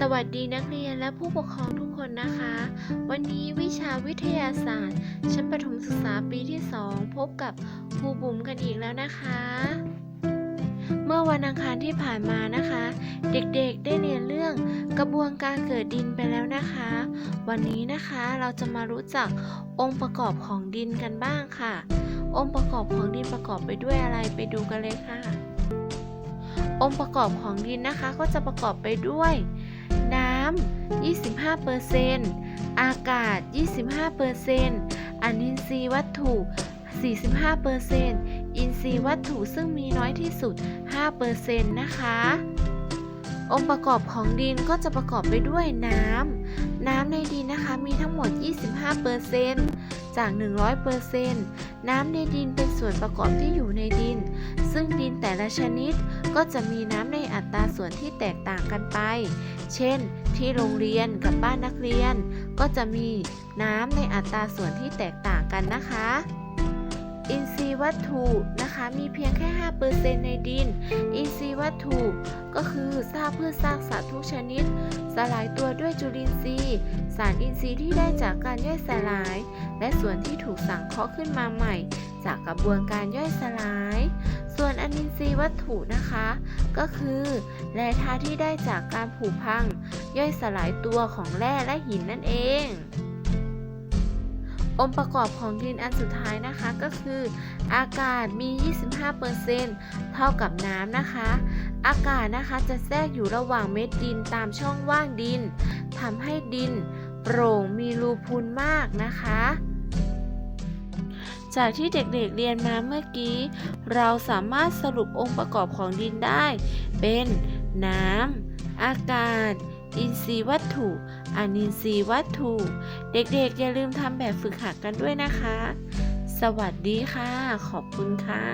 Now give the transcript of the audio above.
สวัสดีนักเรียนและผู้ปกครองทุกคนนะคะ วันนี้วิชาวิทยาศาสตร์ ชั้นประถมศึกษาปีที่ 2 พบกับครูบุ๋มกันอีกแล้วนะคะ เมื่อวันอังคารที่ผ่านมานะคะ เด็กๆได้เรียนเรื่องกระบวนการเกิดดินไปแล้วนะคะ วันนี้นะคะเราจะมารู้จักองค์ประกอบของดินกันบ้างค่ะ องค์ประกอบของดินประกอบไปด้วยอะไรไปดูกันเลยค่ะ องค์ประกอบของดินนะคะก็จะประกอบไปด้วย 25%อากาศ 25%อนินทรีย์วัตถุ 45%อินทรีย์วัตถุซึ่งมีน้อยที่สุด 5%นะคะ องค์ประกอบของดินก็จะประกอบไปด้วยน้ำ น้ำในดินนะคะมีทั้งหมด 25%จาก 100%น้ำในดินเป็นส่วนประกอบที่อยู่ในดิน ซึ่งดินแต่ละชนิดก็จะมีน้ำในอัตราส่วนที่แตกต่างกันไป เช่น ที่โรงเรียนกับบ้านนักเรียน ก็จะมีน้ำในอัตราส่วนที่แตกต่างกันนะคะ อินทรีย์วัตถุนะคะมีเพียงแค่ 5%ในดิน อินทรีย์วัตถุก็คือซากพืชซากสัตว์ทุกชนิด สลายตัวด้วยจุลินทรีย์ สารอินทรีย์ที่ได้จากการย่อยสลาย และส่วนที่ถูกสังเคราะห์ขึ้นมาใหม่ จากกระบวนการย่อยสลาย ส่วนอนินทรีย์วัตถุนะคะ ก็คือแร่ธาตุที่ได้จากการผุพัง ย่อยสลายตัวของแร่และหินนั่นเอง องค์ประกอบของดินอันสุดท้ายนะคะก็คือ อากาศมี 25%เท่ากับน้ำนะคะ อากาศนะคะจะแทรกอยู่ระหว่างเม็ดดินตามช่องว่างดินทำให้ดินโปร่งมีรูพุนมากนะคะ จากที่เด็กๆเรียนมาเมื่อกี้ เราสามารถสรุปองค์ประกอบของดินได้ เป็น น้ำ อากาศ อินทรีย์วัตถุอนินทรีย์วัตถุ เด็กๆ อย่าลืมทำแบบฝึกหัดกันด้วยนะคะ สวัสดีค่ะ ขอบคุณค่ะ